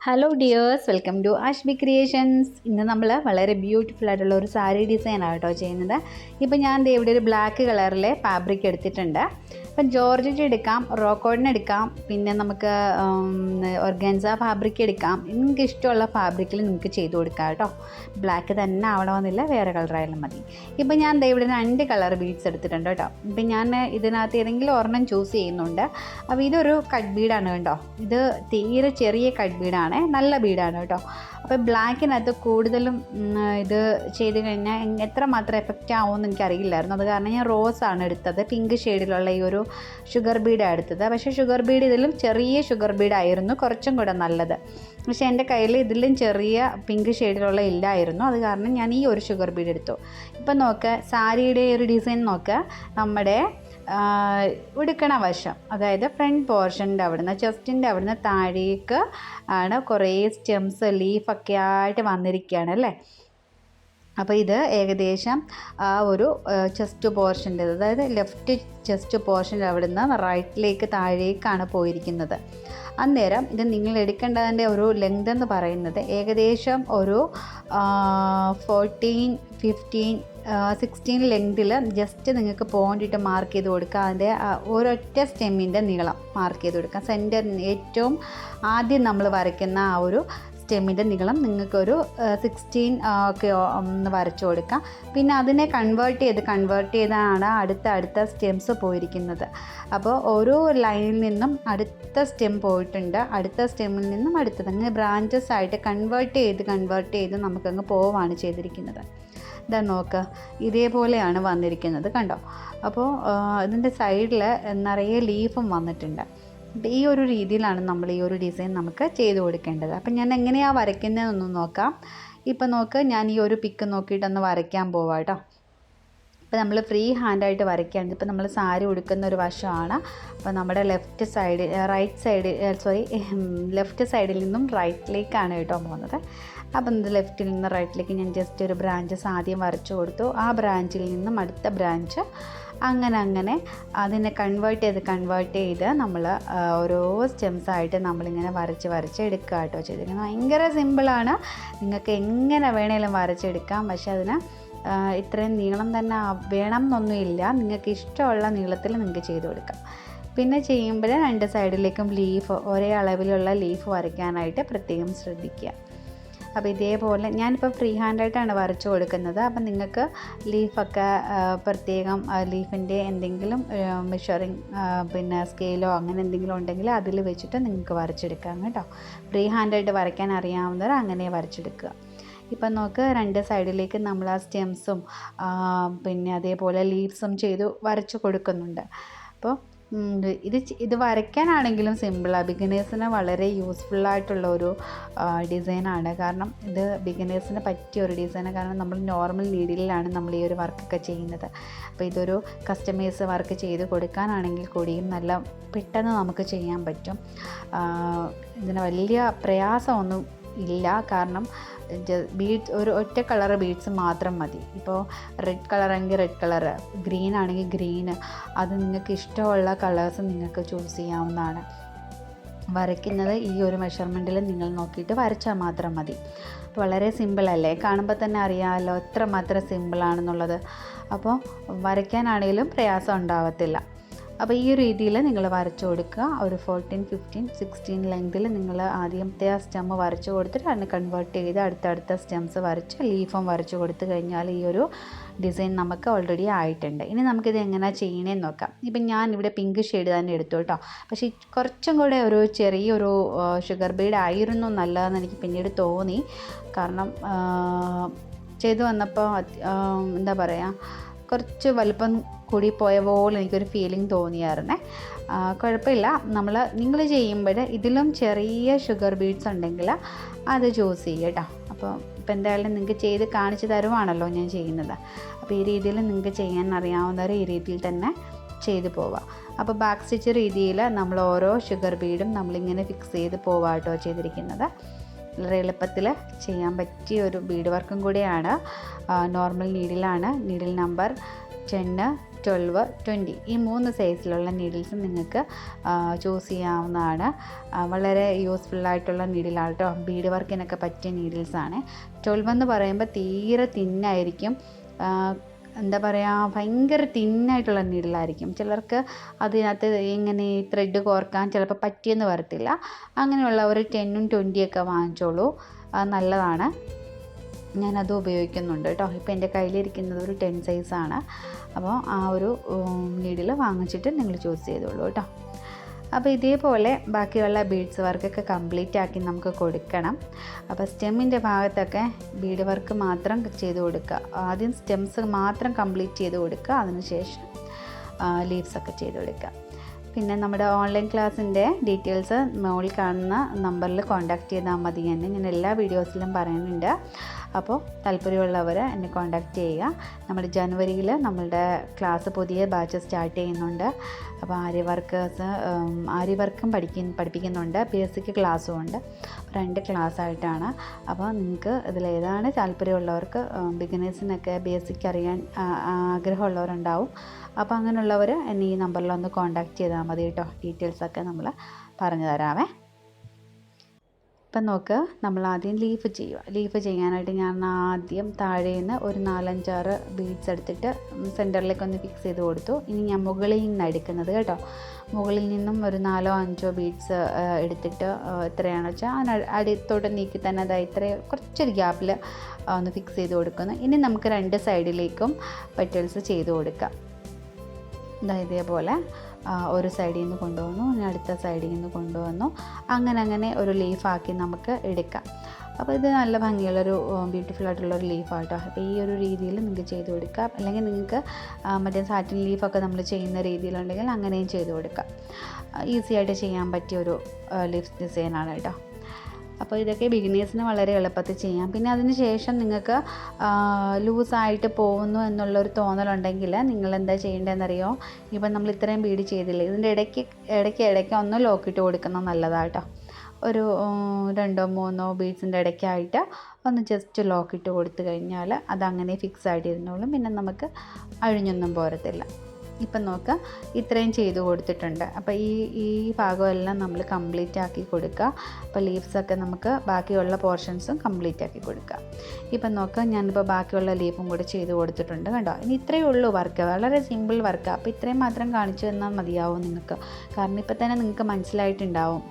Hello dears welcome to Ashby creations ഇന്ന് നമ്മൾ വളരെ ബ്യൂട്ടിഫുൾ ആയിട്ടുള്ള ഒരു സാരി ഡിസൈനാണ് കേട്ടോ ചെയ്യുന്നത്. ഇപ്പോൾ ഞാൻ ഇവിടെ ഒരു ബ്ലാക്ക് കളറിലെ ഫാബ്രിക് എടുത്തിട്ടുണ്ട്. അപ്പം ജോർജറ്റ് എടുക്കാം റോക്കോഡിന് എടുക്കാം പിന്നെ നമുക്ക് ഓർഗൻസ ഫാബ്രിക് എടുക്കാം. നിങ്ങൾക്ക് ഇഷ്ടമുള്ള ഫാബ്രിക്കിൽ നിങ്ങൾക്ക് ചെയ്ത് കൊടുക്കാം കേട്ടോ. ബ്ലാക്ക് തന്നെ ആവണമെന്നില്ല വേറെ കളറായാലും മതി. ഇപ്പം ഞാൻ ദേ ഇവിടെ രണ്ട് കളർ ബീഡ്സ് എടുത്തിട്ടുണ്ട് കേട്ടോ. ഇപ്പം ഞാൻ ഇതിനകത്ത് ഏതെങ്കിലും ഒരെണ്ണം ചൂസ് ചെയ്യുന്നുണ്ട്. അപ്പോൾ ഇതൊരു കട്ട് ബീഡാണ് കേട്ടോ. ഇത് തീരെ ചെറിയ കട്ട് ബീഡാണ് നല്ല ബീഡാണ് കേട്ടോ. അപ്പോൾ ബ്ലാക്കിനകത്ത് കൂടുതലും ഇത് ചെയ്ത് കഴിഞ്ഞാൽ എത്രമാത്രം എത്ര മാത്രം എഫക്റ്റ് ആവുമെന്ന് എനിക്കറിയില്ലായിരുന്നു. അത് കാരണം ഞാൻ റോസ് ആണ് എടുത്തത്. പിങ്ക് ഷെയ്ഡിലുള്ള ഈ ഒരു ഷുഗർ ബീഡാണ് എടുത്തത്. പക്ഷേ ഷുഗർ ബീഡ് ഇതിലും ചെറിയ ഷുഗർ ബീഡായിരുന്നു കുറച്ചും കൂടെ നല്ലത്. പക്ഷേ എന്റെ കയ്യിൽ ഇതിലും ചെറിയ പിങ്ക് ഷെയ്ഡിലുള്ള ഇല്ലായിരുന്നു. അത് കാരണം ഞാൻ ഈ ഒരു ഷുഗർ ബീഡ് എടുത്തു. ഇപ്പം നോക്കുക സാരിയുടെ ഒരു ഡിസൈൻ നോക്കുക നമ്മുടെ ഉടുക്കണ വശം അതായത് ഫ്രണ്ട് പോർഷന്റെ അവിടുന്ന് ചെസ്റ്റിന്റെ അവിടുന്ന് താഴേക്ക് ആണ് കുറേ സ്റ്റെംസ് ലീഫൊക്കെ ആയിട്ട് വന്നിരിക്കുകയാണ് അല്ലേ? അപ്പോൾ ഇത് ഏകദേശം ആ ഒരു ചെസ്റ്റ് പോർഷന്റെ അതായത് ലെഫ്റ്റ് ചെസ്റ്റ് പോർഷന്റെ അവിടുന്ന് റൈറ്റിലേക്ക് താഴേക്കാണ് പോയിരിക്കുന്നത്. അന്നേരം ഇത് നിങ്ങൾ എടുക്കേണ്ടതിന്റെ ഒരു ലെങ്ത് എന്ന് പറയുന്നത് ഏകദേശം ഒരു ഫോർട്ടീൻ ഫിഫ്റ്റീൻ സിക്സ്റ്റീൻ ലെങ്തിൽ ജസ്റ്റ് നിങ്ങൾക്ക് പോയിന്റ് ഇട്ട് മാർക്ക് ചെയ്ത് കൊടുക്കുക. അതിന്റെ ഒരൊറ്റ സ്റ്റെമ്മിന്റെ നീളം മാർക്ക് ചെയ്ത് കൊടുക്കുക. സെന്റർ ഏറ്റവും ആദ്യം നമ്മൾ വരയ്ക്കുന്ന ആ ഒരു സ്റ്റെമ്മിന്റെ നീളം നിങ്ങൾക്കൊരു സിക്സ്റ്റീൻ ഒക്കെ ഒന്ന് വരച്ചു കൊടുക്കാം പിന്നെ അതിനെ കൺവേർട്ട് ചെയ്ത് കൺവേർട്ട് ചെയ്താണ് അടുത്ത അടുത്ത സ്റ്റെംസ് പോയിരിക്കുന്നത്. അപ്പോൾ ഓരോ ലൈനിൽ നിന്നും അടുത്ത സ്റ്റെം പോയിട്ടുണ്ട്. അടുത്ത സ്റ്റെമ്മിൽ നിന്നും അടുത്തത്. അങ്ങനെ ബ്രാഞ്ചസ് ആയിട്ട് കൺവേർട്ട് ചെയ്ത് കൺവേർട്ട് ചെയ്ത് നമുക്കങ്ങ് പോവാണ് ചെയ്തിരിക്കുന്നത്. ഇതാ നോക്ക്. ഇതേപോലെയാണ് വന്നിരിക്കുന്നത്. കണ്ടോ? അപ്പോൾ ഇതിന്റെ സൈഡിൽ നിറയെ ലീഫും വന്നിട്ടുണ്ട്. ഈ ഒരു രീതിയിലാണ് നമ്മൾ ഈ ഒരു ഡിസൈൻ നമുക്ക് ചെയ്ത് കൊടുക്കേണ്ടത്. അപ്പം ഞാൻ എങ്ങനെയാണ് വരയ്ക്കുന്നതെന്നൊന്ന് നോക്കാം. ഇപ്പം നോക്ക് ഞാൻ ഈ ഒരു പിക്ക് നോക്കിയിട്ടൊന്ന് വരയ്ക്കാൻ പോവാം കേട്ടോ. ഇപ്പോൾ നമ്മൾ ഫ്രീ ഹാൻഡായിട്ട് വരയ്ക്കുകയാണ്. ഇപ്പോൾ നമ്മൾ സാരി ഉടുക്കുന്ന ഒരു വശമാണ്. അപ്പോൾ നമ്മുടെ left side right side sorry left സൈഡിൽ നിന്നും റൈറ്റിലേക്കാണ് കേട്ടോ പോകുന്നത്. അപ്പം ഇത് ലെഫ്റ്റിൽ നിന്ന് റൈറ്റിലേക്ക് ഞാൻ ജസ്റ്റ് ഒരു ബ്രാഞ്ചസ് ആദ്യം വരച്ചു കൊടുത്തു. ആ ബ്രാഞ്ചിൽ നിന്നും അടുത്ത ബ്രാഞ്ച് അങ്ങനെ അങ്ങനെ അതിനെ കൺവേർട്ട് ചെയ്ത് കൺവേർട്ട് ചെയ്ത് നമ്മൾ ഓരോ സ്റ്റെംസ് ആയിട്ട് നമ്മളിങ്ങനെ വരച്ച് വരച്ച് എടുക്കുക കേട്ടോ ചെയ്തിരിക്കുന്നത് ഭയങ്കര സിമ്പിളാണ് നിങ്ങൾക്ക് എങ്ങനെ വേണേലും വരച്ചെടുക്കാം പക്ഷെ അതിന് ഇത്രയും നീളം തന്നെ വേണം എന്നൊന്നുമില്ല നിങ്ങൾക്ക് ഇഷ്ടമുള്ള നീളത്തിൽ നിങ്ങൾക്ക് ചെയ്ത് കൊടുക്കാം. പിന്നെ ചെയ്യുമ്പോൾ രണ്ട് സൈഡിലേക്കും ലീഫ് ഒരേ അളവിലുള്ള ലീഫ് വരയ്ക്കാനായിട്ട് പ്രത്യേകം ശ്രദ്ധിക്കുക. അപ്പോൾ ഇതേപോലെ ഞാനിപ്പോൾ ഫ്രീ ഹാൻഡായിട്ടാണ് വരച്ചു കൊടുക്കുന്നത്. അപ്പം നിങ്ങൾക്ക് ലീഫൊക്കെ പ്രത്യേകം ലീഫിന്റെ എന്തെങ്കിലും മെഷറിങ് പിന്നെ സ്കെയിലോ അങ്ങനെ എന്തെങ്കിലും ഉണ്ടെങ്കിൽ അതിൽ വെച്ചിട്ട് നിങ്ങൾക്ക് വരച്ചെടുക്കാം കേട്ടോ. ഫ്രീ ഹാൻഡായിട്ട് വരയ്ക്കാൻ അറിയാവുന്നവർ അങ്ങനെ വരച്ചെടുക്കുക. ഇപ്പം നോക്ക് രണ്ട് സൈഡിലേക്ക് നമ്മൾ ആ സ്റ്റെംസും പിന്നെ അതേപോലെ ലീവ്സും ചെയ്തു വരച്ച് കൊടുക്കുന്നുണ്ട്. അപ്പോൾ ഇത് ഇത് വരയ്ക്കാനാണെങ്കിലും സിമ്പിളാണ് ബിഗിനേഴ്സിന് വളരെ യൂസ്ഫുള്ളായിട്ടുള്ള ഒരു ഡിസൈനാണ് കാരണം ഇത് ബിഗിനേഴ്സിന് പറ്റിയ ഒരു ഡിസൈനാണ് കാരണം നമ്മൾ നോർമൽ നീഡിലാണ് നമ്മൾ ഈ ഒരു വർക്കൊക്കെ ചെയ്യുന്നത്. അപ്പോൾ ഇതൊരു കസ്റ്റമേഴ്സ് വർക്ക് ചെയ്ത് കൊടുക്കാനാണെങ്കിൽ കൂടിയും നല്ല പെട്ടെന്ന് നമുക്ക് ചെയ്യാൻ പറ്റും. ഇതിന് വലിയ പ്രയാസമൊന്നും ഇല്ല. കാരണം ബീഡ്സ് ഒരു ഒറ്റ കളർ ബീഡ്സ് മാത്രം മതി. ഇപ്പോൾ റെഡ് കളറെങ്കിൽ റെഡ് കളറ് ഗ്രീൻ ആണെങ്കിൽ ഗ്രീന് അത് നിങ്ങൾക്ക് ഇഷ്ടമുള്ള കളേഴ്സ് നിങ്ങൾക്ക് ചൂസ് ചെയ്യാവുന്നതാണ്. വരയ്ക്കുന്നത് ഈ ഒരു മെഷർമെന്റിൽ നിങ്ങൾ നോക്കിയിട്ട് വരച്ചാൽ മാത്രം മതി. വളരെ സിമ്പിളല്ലേ കാണുമ്പോൾ തന്നെ അറിയാമല്ലോ എത്ര മാത്രം സിമ്പിളാണെന്നുള്ളത് അപ്പോൾ വരയ്ക്കാനാണെങ്കിലും പ്രയാസം ഉണ്ടാവത്തില്ല. അപ്പോൾ ഈ രീതിയിൽ നിങ്ങൾ വരച്ചു കൊടുക്കുക. ഒരു ഫോർട്ടീൻ ഫിഫ്റ്റീൻ സിക്സ്റ്റീൻ ലെങ്തിൽ നിങ്ങൾ ആദ്യത്തെ ആ സ്റ്റെം വരച്ചു കൊടുത്തിട്ട് അതിനെ കൺവേർട്ട് ചെയ്ത് അടുത്തടുത്ത സ്റ്റെംസ് വരച്ച് ലീഫും വരച്ചു കൊടുത്തു കഴിഞ്ഞാൽ ഈ ഒരു ഡിസൈൻ നമുക്ക് ഓൾറെഡി ആയിട്ടുണ്ട്. ഇനി നമുക്കിത് എങ്ങനെ ചെയ്യണേന്ന് നോക്കാം. ഇപ്പം ഞാൻ ഇവിടെ പിങ്ക് ഷെയ്ഡ് തന്നെ എടുത്തു കേട്ടോ. പക്ഷേ കുറച്ചും കൂടെ ഒരു ചെറിയൊരു ഷുഗർ ബീഡ് ആയിരുന്നു നല്ലതെന്ന് എനിക്ക് പിന്നീട് തോന്നി. കാരണം ചെയ്തു വന്നപ്പോൾ എന്താ പറയുക കുറച്ച് വലുപ്പം കൂടി പോയ പോലെ എനിക്കൊരു ഫീലിംഗ് തോന്നിയായിരുന്നേ. കുഴപ്പമില്ല. നമ്മൾ നിങ്ങൾ ചെയ്യുമ്പോൾ ഇതിലും ചെറിയ ഷുഗർ ബീഡ്സ് ഉണ്ടെങ്കിൽ അത് ചൂസ് ചെയ്യുക കേട്ടോ. അപ്പോൾ ഇപ്പോൾ എന്തായാലും നിങ്ങൾക്ക് ചെയ്ത് കാണിച്ചു തരുവാണല്ലോ ഞാൻ ചെയ്യുന്നത്. അപ്പോൾ ഈ രീതിയിൽ നിങ്ങൾക്ക് ചെയ്യാൻ അറിയാവുന്നവർ ഈ രീതിയിൽ തന്നെ ചെയ്തു പോവാം. അപ്പോൾ ബാക്ക് സ്റ്റിച്ച് രീതിയിൽ നമ്മൾ ഓരോ ഷുഗർ ബീഡും നമ്മളിങ്ങനെ ഫിക്സ് ചെയ്ത് പോവാട്ടോ ചെയ്തിരിക്കുന്നത്. വളരെ എളുപ്പത്തിൽ ചെയ്യാൻ പറ്റിയ ഒരു ബീഡ് വർക്കും കൂടിയാണ്. നോർമൽ നീഡിലാണ് നീഡിൽ നമ്പർ ടെന്ന് ട്വൽവ് ട്വന്റി ഈ മൂന്ന് സൈസിലുള്ള നീഡിൽസ് നിങ്ങൾക്ക് ചൂസ് ചെയ്യാവുന്നതാണ്. വളരെ യൂസ്ഫുള്ളായിട്ടുള്ള നീഡിലാണ് കേട്ടോ ബീഡ് വർക്കിനൊക്കെ പറ്റിയ നീഡിൽസാണ് ട്വൽവ് എന്ന് പറയുമ്പോൾ തീരെ തിന്നായിരിക്കും എന്താ പറയുക ഭയങ്കര തിന്നായിട്ടുള്ള നീഡിലായിരിക്കും ചിലർക്ക് അതിനകത്ത് ഇങ്ങനെ ത്രെഡ് കോർക്കാൻ ചിലപ്പോൾ പറ്റിയെന്ന് വരത്തില്ല. അങ്ങനെയുള്ള ഒരു ടെന്നും ട്വന്റിയൊക്കെ വാങ്ങിച്ചോളൂ. നല്ലതാണ്. ഞാനത് ഉപയോഗിക്കുന്നുണ്ട് കേട്ടോ ഇപ്പോൾ എന്റെ കയ്യിലിരിക്കുന്നത് ഒരു ടെൻ സൈസാണ് അപ്പോൾ ആ ഒരു നീഡിൽ വാങ്ങിച്ചിട്ട് നിങ്ങൾ ചൂസ് ചെയ്തോളൂ കേട്ടോ അപ്പോൾ ഇതേപോലെ ബാക്കിയുള്ള ബീഡ്സ് വർക്കൊക്കെ കംപ്ലീറ്റ് ആക്കി നമുക്ക് കൊടുക്കണം. അപ്പോൾ സ്റ്റെമ്മിന്റെ ഭാഗത്തൊക്കെ ബീഡ് വർക്ക് മാത്രം ചെയ്ത് കൊടുക്കുക. ആദ്യം സ്റ്റെംസ് മാത്രം കംപ്ലീറ്റ് ചെയ്ത് കൊടുക്കുക. അതിനുശേഷം ലീവ്സൊക്കെ ചെയ്ത് കൊടുക്കുക. പിന്നെ നമ്മുടെ ഓൺലൈൻ ക്ലാസ്സിന്റെ ഡീറ്റെയിൽസ് മുകളിൽ കാണുന്ന നമ്പറിൽ കോൺടാക്ട് ചെയ്താൽ മതി. എന്ന് ഞാൻ എല്ലാ വീഡിയോസിലും പറയുന്നുണ്ട്. അപ്പോൾ താല്പര്യമുള്ളവർ എന്നെ കോൺടാക്റ്റ് ചെയ്യുക. നമ്മൾ ജനുവരിയിൽ നമ്മളുടെ ക്ലാസ് പുതിയ ബാച്ച് സ്റ്റാർട്ട് ചെയ്യുന്നുണ്ട്. അപ്പോൾ ആര്യ വർക്കേഴ്സ് ആര്യ വർക്കും പഠിക്കുന്ന പഠിപ്പിക്കുന്നുണ്ട്. പി എസ് സിക്ക് ക്ലാസ്സും ഉണ്ട്. രണ്ട് ക്ലാസ് ആയിട്ടാണ്. അപ്പോൾ നിങ്ങൾക്ക് ഇതിലേതാണ് താല്പര്യമുള്ളവർക്ക് ബിഗിനേഴ്സിനൊക്കെ ബേസിക് അറിയാൻ ആഗ്രഹമുള്ളവരുണ്ടാവും. അപ്പോൾ അങ്ങനെയുള്ളവർ എന്നെ ഈ നമ്പറിലൊന്ന് കോൺടാക്റ്റ് ചെയ്താൽ മതി കേട്ടോ. ഡീറ്റെയിൽസൊക്കെ നമ്മൾ പറഞ്ഞു തരാമേ ഇപ്പം നോക്ക് നമ്മൾ ആദ്യം ലീഫ് ചെയ്യുക. ലീഫ് ചെയ്യാനായിട്ട് ഞാൻ ആദ്യം താഴെ നിന്ന് ഒരു നാലഞ്ചാറ് ബീഡ്സ് എടുത്തിട്ട് സെന്ററിലേക്ക് ഒന്ന് ഫിക്സ് ചെയ്ത് കൊടുത്തു. ഇനി ഞാൻ മുകളിൽ നിന്ന് എടുക്കുന്നത് കേട്ടോ. മുകളിൽ നിന്നും ഒരു നാലോ അഞ്ചോ ബീഡ്സ് എടുത്തിട്ട് എത്രയാണെന്ന് വെച്ചാൽ അതിന് അടിത്തോട്ട് നീക്കി തന്നെ അത് ഇത്ര കുറച്ചൊരു ഗ്യാപ്പിൽ ഒന്ന് ഫിക്സ് ചെയ്ത് കൊടുക്കുന്നു. ഇനി നമുക്ക് രണ്ട് സൈഡിലേക്കും പെറ്റൽസ് ചെയ്ത് കൊടുക്കാം. ഇതാ ഇതേപോലെ. ഒരു സൈഡിൽ നിന്ന് കൊണ്ടുവന്നു ഇനി അടുത്ത സൈഡിൽ നിന്ന് കൊണ്ടുവന്നു. അങ്ങനെ അങ്ങനെ ഒരു ലീഫാക്കി നമുക്ക് എടുക്കാം. അപ്പോൾ ഇത് നല്ല ഭംഗിയുള്ളൊരു ബ്യൂട്ടിഫുൾ ആയിട്ടുള്ളൊരു ലീഫാട്ടോ അപ്പോൾ ഈ ഒരു രീതിയിൽ നിങ്ങൾക്ക് ചെയ്ത് കൊടുക്കാം. അല്ലെങ്കിൽ നിങ്ങൾക്ക് മറ്റേ സാറ്റിൻ ലീഫൊക്കെ നമ്മൾ ചെയ്യുന്ന രീതിയിലുണ്ടെങ്കിൽ അങ്ങനെയും ചെയ്ത് കൊടുക്കാം. ഈസി ആയിട്ട് ചെയ്യാൻ പറ്റിയ ഒരു ലീഫ് ഡിസൈനാണ് കേട്ടോ. അപ്പോൾ ഇതൊക്കെ ബിഗിനേഴ്സിന് വളരെ എളുപ്പത്തിൽ ചെയ്യാം. പിന്നെ അതിന് ശേഷം നിങ്ങൾക്ക് ലൂസായിട്ട് പോകുന്നു എന്നുള്ളൊരു തോന്നലുണ്ടെങ്കിൽ നിങ്ങൾ എന്താ ചെയ്യേണ്ടതെന്നറിയോ? ഇപ്പം നമ്മൾ ഇത്രയും ബീഡ് ചെയ്തില്ലേ? ഇതിന്റെ ഇടയ്ക്ക് ഇടയ്ക്ക് ഇടയ്ക്ക് ഒന്ന് ലോക്കിട്ട് കൊടുക്കുന്നത് നല്ലതാട്ടോ. ഒരു രണ്ടോ മൂന്നോ ബീഡ്സിന്റെ ഇടയ്ക്കായിട്ട് ഒന്ന് ജസ്റ്റ് ലോക്കിട്ട് കൊടുത്തു കഴിഞ്ഞാൽ അതങ്ങനെ ഫിക്സ് ആയിട്ടിരുന്നോളും. പിന്നെ നമുക്ക് അഴിഞ്ഞൊന്നും പോരത്തില്ല. ഇപ്പം നോക്കുക ഇത്രയും ചെയ്ത് കൊടുത്തിട്ടുണ്ട്. അപ്പോൾ ഈ ഈ ഭാഗമെല്ലാം നമ്മൾ കംപ്ലീറ്റ് ആക്കി കൊടുക്കുക. അപ്പോൾ ലീവ്സൊക്കെ നമുക്ക് ബാക്കിയുള്ള പോർഷൻസും കംപ്ലീറ്റ് ആക്കി കൊടുക്കുക. ഇപ്പം നോക്കുക ഞാനിപ്പോൾ ബാക്കിയുള്ള ലീഫും കൂടി ചെയ്ത് കൊടുത്തിട്ടുണ്ട് കണ്ടോ? ഇനി ഇത്രയേ ഉള്ളൂ വർക്ക് വളരെ സിമ്പിൾ വർക്ക് അപ്പോൾ ഇത്രയും മാത്രം കാണിച്ചു തന്നാൽ മതിയാവും നിങ്ങൾക്ക്. കാരണം ഇപ്പം തന്നെ നിങ്ങൾക്ക് മനസ്സിലായിട്ടുണ്ടാവും.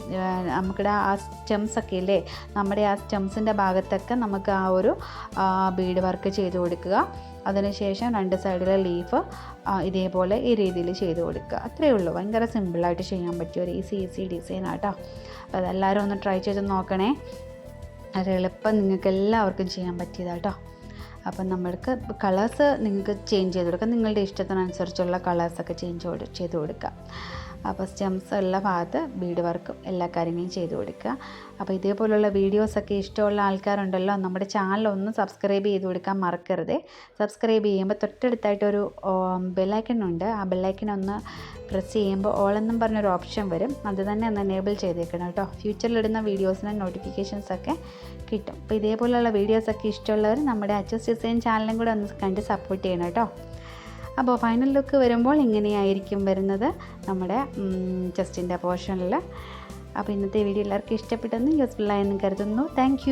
നമുക്കിടെ ആ സ്റ്റെംസ് ഒക്കെ ഇല്ലേ? നമ്മുടെ ആ സ്റ്റെംസിന്റെ ഭാഗത്തൊക്കെ നമുക്ക് ആ ഒരു ബീഡ് വർക്ക് ചെയ്ത് കൊടുക്കുക. അതിനുശേഷം രണ്ട് സൈഡിലെ ലീഫ് ഇതേപോലെ ഈ രീതിയിൽ ചെയ്ത് കൊടുക്കുക. അത്രയേ ഉള്ളൂ. ഭയങ്കര സിമ്പിളായിട്ട് ചെയ്യാൻ പറ്റിയ ഒരു ഈസി ഈസി ഡിസൈൻ ആട്ടോ. അപ്പോൾ അതെല്ലാവരും ഒന്ന് ട്രൈ ചെയ്ത് നോക്കണേ. അത് എളുപ്പം നിങ്ങൾക്ക് എല്ലാവർക്കും ചെയ്യാൻ പറ്റിയതാട്ടോ. അപ്പം നമ്മൾക്ക് കളേഴ്സ് നിങ്ങൾക്ക് ചേഞ്ച് ചെയ്ത് കൊടുക്കാം. നിങ്ങളുടെ ഇഷ്ടത്തിനനുസരിച്ചുള്ള കളേഴ്സൊക്കെ ചേഞ്ച് ചെയ്ത് കൊടുക്കുക അപ്പോൾ സ്റ്റെംസ് ഉള്ള ഭാഗത്ത് ബീഡ് വർക്കും എല്ലാ കാര്യങ്ങളും ചെയ്ത് കൊടുക്കുക. അപ്പോൾ ഇതേപോലുള്ള വീഡിയോസൊക്കെ ഇഷ്ടമുള്ള ആൾക്കാരുണ്ടല്ലോ നമ്മുടെ ചാനൽ ഒന്ന് സബ്സ്ക്രൈബ് ചെയ്ത് കൊടുക്കാൻ മറക്കരുത്. സബ്സ്ക്രൈബ് ചെയ്യുമ്പോൾ തൊട്ടടുത്തായിട്ടൊരു ബെല്ലൈക്കൺ ഉണ്ട്. ആ ബെല്ലൈക്കൺ ഒന്ന് പ്രസ് ചെയ്യുമ്പോൾ ഓളെന്നും പറഞ്ഞൊരു ഓപ്ഷൻ വരും. അത് തന്നെ ഒന്ന് എനേബിൾ ചെയ്തേക്കണം കേട്ടോ. ഫ്യൂച്ചറിലിടുന്ന വീഡിയോസിന് നോട്ടിഫിക്കേഷൻസ് ഒക്കെ കിട്ടും. അപ്പോൾ ഇതേപോലെയുള്ള വീഡിയോസൊക്കെ ഇഷ്ടമുള്ളവർ നമ്മുടെ അച്ചസ് ഡിസൈൻ ചാനലും കൂടെ ഒന്ന് കണ്ട് സപ്പോർട്ട് ചെയ്യണം കേട്ടോ. അപ്പോൾ ഫൈനൽ ലുക്ക് വരുമ്പോൾ ഇങ്ങനെയായിരിക്കും വരുന്നത് നമ്മുടെ ചെസ്റ്റിന്റെ പോർഷനിൽ അപ്പോൾ ഇന്നത്തെ വീഡിയോ എല്ലാവർക്കും ഇഷ്ടപ്പെട്ടെന്ന് യൂസ്ഫുൾ യൂസ്ഫുള്ളായെന്ന് കരുതുന്നു. താങ്ക്